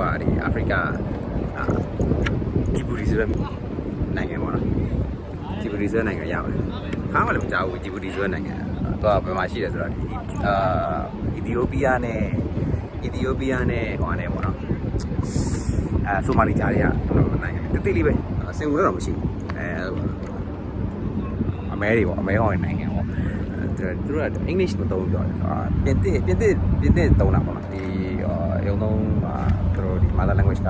ကဒီအာဖရိကအာဂျီဘူတီဆိုတဲ့နိုင်ငံပေါ့နော်ဂျီဘူတီဆိုတဲ့နိုင်ငံရပါတယ်ခါမှလည်းမကြောက်ဘူးဂျီဘူတီဆိုတဲ့နိုင်ငံသူကဘယ်မှာရှိတယ်ဆိုတော့ဒီအာအီသီယိုးပီးယားနဲ့အီသီယိုးပီးယားနဲ့ဟိုအနေပေါ့နော်အဲဆိုမာလီဂျာတွေကနိုင်ငံတိတိလေးပဲစင်ကူတော့မရှိဘူးအဲအမဲတွေပေါ့အမဲဟောင်းနိုင်ငံပေါ့သူတို့ကအင်္ဂလိပ်မသုံးပြောတယ်အာပြင်သစ်ပြင်သစ်ပြင်သစ်သုံးတာပေါ့နော်ဒီရုံသုံးမှာသူတို့ဒီ mother language က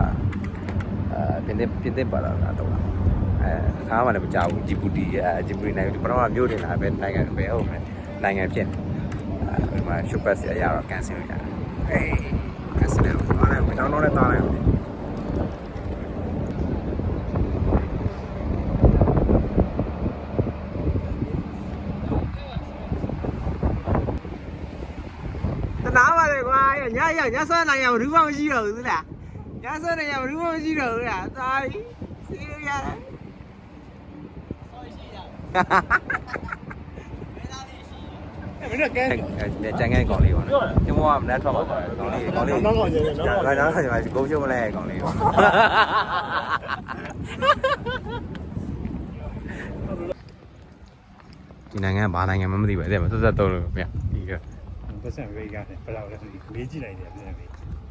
အာပြင်သစ်ပြင်သစ်ပါလာတာသုံးတာပေါ့အဲအခါမှလည်းမကြောက်ဘူးဂျီဘူတီအဲဂျီဘူတီနိုင်ငံပထမမြို့တင်တာပဲနိုင်ငံပဲဟုတ်မယ်နိုင်ငံဖြစ်အဲဒီမှာ show pass ရရတော့ cancel လုပ်ကြတယ်အေး cancel လုပ်တော့လည်းမတောင်းတော့လည်းတားလိုက်တနာပါလေကွာညရညဆွမ်းနိုင်ရမဘူးမရှိတော့ဘူးလား ညဆွမ်းနိုင်ရမဘူးမရှိတော့ဘူးလားသာပြီစီးရရတယ်မင်းကကဲကြံငယ်ကောင်လေးပေါ့နော်ကျမကမနှက်ထွက်ပါဘူးကောင်လေးကောင်လေးနောက်ကောင်ကျင်တယ်နောက်ကောင်နောက်နောက်ကျွန်တော်ဂုံးရှုံးမလဲကောင်လေးပေါ့ဒီနိုင်ငံကဘာနိုင်ငံမှမသိပါဘူးအဲ့ဒါဆက်ဆက်သုံးလို့ဗျဒီကပတ်စံရိတ်ရတယ်ဘယ်လောက်လဲမေးကြည့်လိုက်တယ်ပတ်စံရိတ်အော်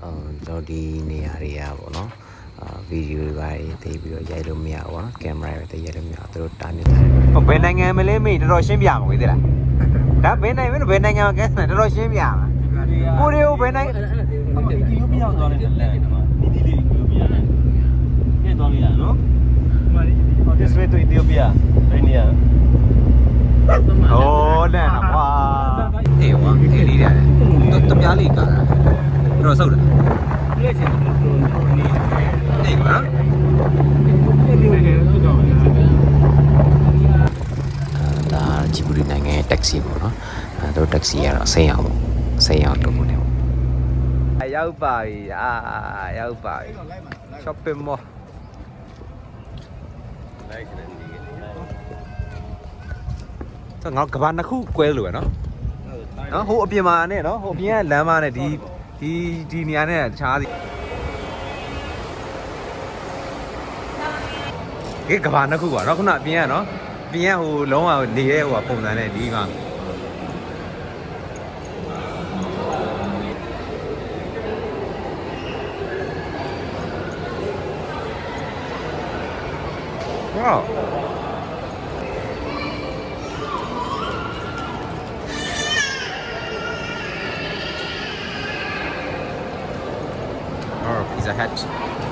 ကျွန်တော်ဒီနေရာတွေကပေါ့နော်အာဗီဒီယိုတွေပါသိပြီးတော့ရိုက်လို့မရဘူးပေါ့နော်ကင်မရာတွေသိရိုက်လို့မရဘူးသူတို့တားမြစ်တယ်ဟိုဘယ်နိုင်ငံမလဲမေးတော်တော်ရှင်းပြမှာကိုသိလားဒါဘယ်နိုင်ငံဘယ်နိုင်ငံမှာကဲတော်တော်ရှင်းပြမှာကိုရီးယားဘယ်နိုင်ငံအီသီယိုးပီးယားသွားတယ်လက်ဒီဒီလေးအီသီယိုးပီးယားနဲ့ကဲသွားပြီလားနော်ဒီမှာဒီ This way to Ethiopia ဘယ် နိုင်ငံရဲ့တက္ကစီပေါ့နော်အဲတို့တက္ကစီကတော့စိတ်အောင်ပေါ့စိတ်အောင်လုပ်နေပေါ့အရောက်ပါပြီအာရောက်ပါပြီ shopping mall တော့ငါကဘာနှစ်ခုကွဲလို့ပဲနော်နော်ဟိုအပြင်မှာနဲ့နော်ဟိုအပြင်ကလမ်းမနဲ့ဒီဒီဒီနေရာနဲ့တခြားစီဒီကဘာနှစ်ခုပါနော်ခုနအပြင်ကနော်အ ပြင်ကဟိုလုံးဝနေတဲ့ဟိုပုံစံနဲ့ဒီကဝေါ or Pizza Hut.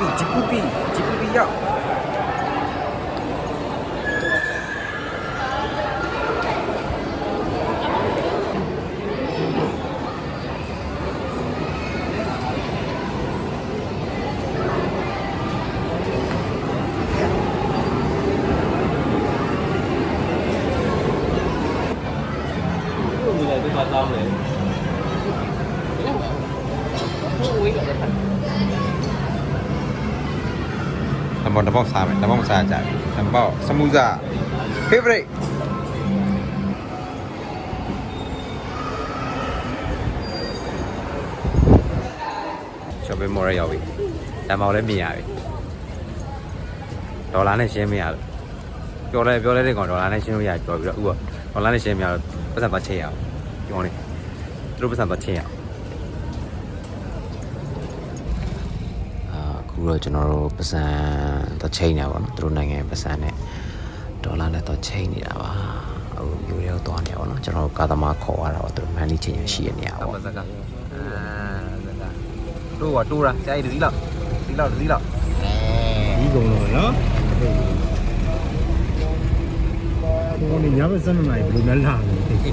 지푸비 지푸비 지푸비요 Hãy subscribe cho kênh Ghiền Mì Gõ Để không bỏ lỡ những video hấp dẫn တောင်းလဲတမောတမောစားမယ်တမောစားကြတယ်တမောစမူဇာ favorite ရှော့ပင်းမော်ရရောက်ပြီတမောလည်းမြင်ရပြီဒေါ်လာနဲ့ရှင်းမရဘူးပြောလဲပြောလဲတဲ့ကောင်ဒေါ်လာနဲ့ရှင်းလို့ရပြောပြီးတော့ဥပဒေါ်လာနဲ့ရှင်းမရတော့ပတ်စံသွားချိန်ရအောင်ပြောနေသူတို့ပတ်စံသွားချိန်ရအောင် အ ခုတော့ကျွန်တော်တို့ပစံတော့ချိန်နေတာပေါ့နော်သူတို့နိုင်ငံရဲ့ပစံနဲ့ဒေါ်လာနဲ့တော့ချိန်နေတာပါအခုမျိုးရောသွားနေပါတော့ကျွန်တော်တို့ကာသမားခေါ်ရတာပေါ့သူတို့မန်လီချိန်ရရှိရနေရပါပေါ့ဇက်ကအာဇက်ကတို့ကတိုးတာကြာကြီးတစ်စီးလောက်ဒီလောက်တစ်စီးလောက်ဒီကုံတော့နော်ဟိုနေညဘက်စနေနိုင်ဘယ်လိုလဲလာလဲသိပြီ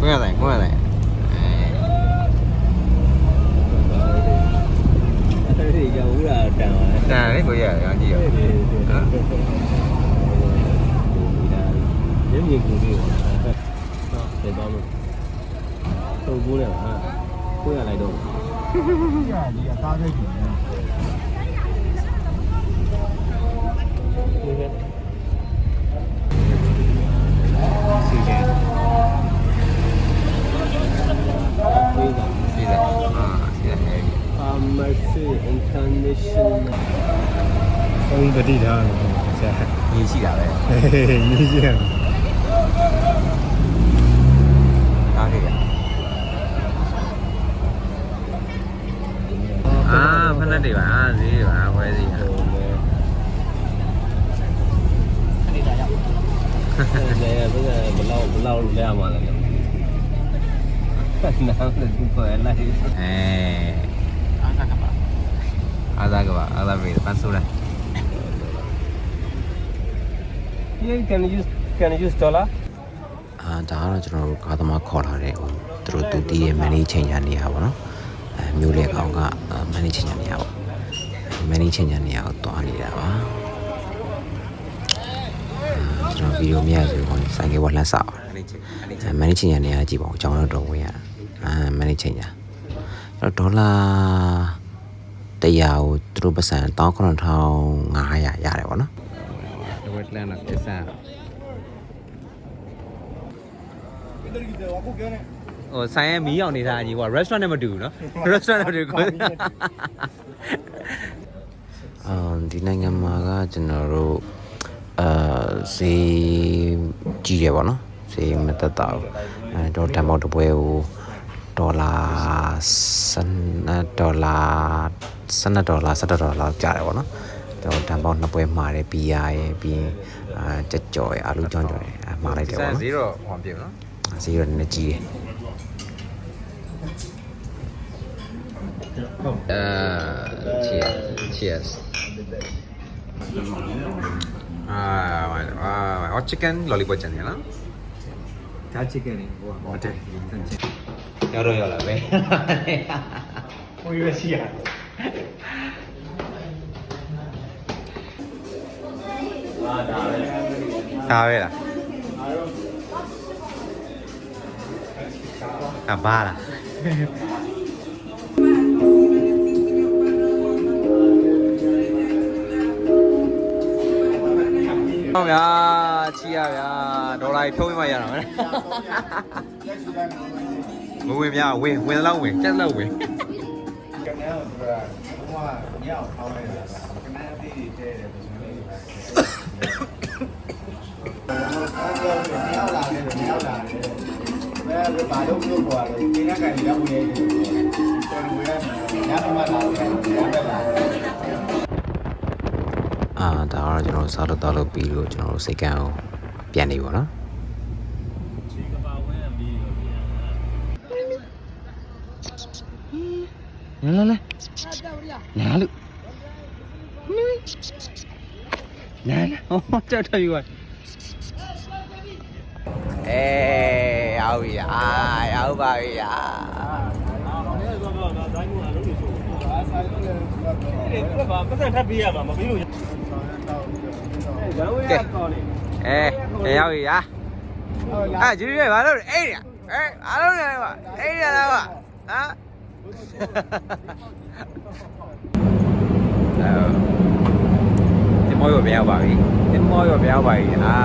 ပါကိုရဆိုင်ကိုရဆိုင်အဲ့ဒီကြောင်ဦးတာတန်ပါလေတန်လေးကိုရရောကြည့်ရောဒီဒါ ဆရာညီရှိတာပဲဟေးညီကြီးရကားခဲ့ရအာဖက်လက်တွေပါအာဈေးပါဝယ်စီရနေရပါဘယ်လောက်ဘယ်လောက်လဲရမှာလဲနားလည်းဒီပေါ်လိုက်အဲအားသာကပါအားသာကပါအားသာပဲပန်းဆိုးတယ် Here can you use can you use dollar အာဒါကတော့ကျွန်တော်တို့ကားသမားခေါ်လာတဲ့ဟိုသူတို့တူတီးရဲ့ manage change နေရပါတော့အဲမျိုးလေကောင်က manage change နေရပါ manage change နေရကိုတွားနေတာပါအာကျွန်တော်ဗီဒီယိုမြင်ရဆိုတော့ဆိုင်ကဝလှမ်းဆောက်အနေချင်းအနေအဲချင်း manage change နေရကြည့်ပါဦးအကြောင်းတော့တော့ဝင်ရတာအာ manage change အဲ့တော့ဒေါ်လာတရားကိုသူတို့ပတ်စံ19500ရတယ်ပေါ့နော် wetland ကိစ္စဟိုဆိုင်ရဲ့မီးအောင်နေတာအကြီးကွာ restaurant နဲ့မတူဘူးနော် restaurant နဲ့မတူဘူးအမ်ဒီနိုင်ငံမှာကကျွန်တော်တို့အာဈေးကြီးရပါတော့ဈေးမတက်တာဘူးအဲတော့တန်ပေါင်းတစ်ပွဲကိုဒေါ်လာ7ဒေါ်လာ7ဒေါ်လာ7ဒေါ်လာလောက်ကျတယ်ပေါ့နော် ကျွန်တော်တန်ပေါင်းနှစ်ပွဲမှာတယ်ဘီယာရယ်ပြီးရင်အာကြက်ကြော်ရယ်အာလူကြောင်းကြော်ရယ်မှာလိုက်တယ်ပေါ့နော်ဈေးတော့ဟောပြနော်ဈေးတော့နည်းနည်းကြီးတယ်အာ cheers cheers အာအာဟော chicken lollipop ချန်ရလားဒါ chicken ဟိုဟောတယ်ရတော့ရလာပဲဟိုရွေးစီရ ဒါပဲလားအဘာလားဟောဗျာချီရဗျာဒေါ်လာဖြုံးမှရတော့မယ်မဝင်ဗျာဝင်ဝင်လောက်ဝင်တက်လောက်ဝင်ကနန်းဆိုတာဘုရားညောက်ထောင်းလိုက်တာကနန်းတိတိတဲတယ်ဆို ရင်လည်းညောက်လာတယ်ညောက်လာတယ်ဘယ်ဘာလို့ပြုတ်သွားလဲဒီနေ့ကနေရောက်နေတယ်ကျွန်တော်ကညမမလာတယ်ညမလာတယ်အာဒါကတော့ကျွန်တော်စားလို့တောက်လို့ပြီးလို့ကျွန်တော်တို့စိတ်ကန်းကိုပြန်နေပါတော့လာလာလာလာလို့ လာလာဟောကြောက်တယ်ယူပါအေးရောက်ပြီအာရောက်ပါပြီအာပတ်စံထပ်ပေးရမှာမပေးလို့ရဝေးရကောင်းနေအေးရောက်ပြီအာအာဂျူရီရဲ့ဘာလို့လဲအေးရအေးဘာလို့လဲကွာအေးရလားကွာဟမ်ဒီ မောရောပြန်ရောက်ပါပြီဒီမောရောပြန်ရောက်ပါပြီအာ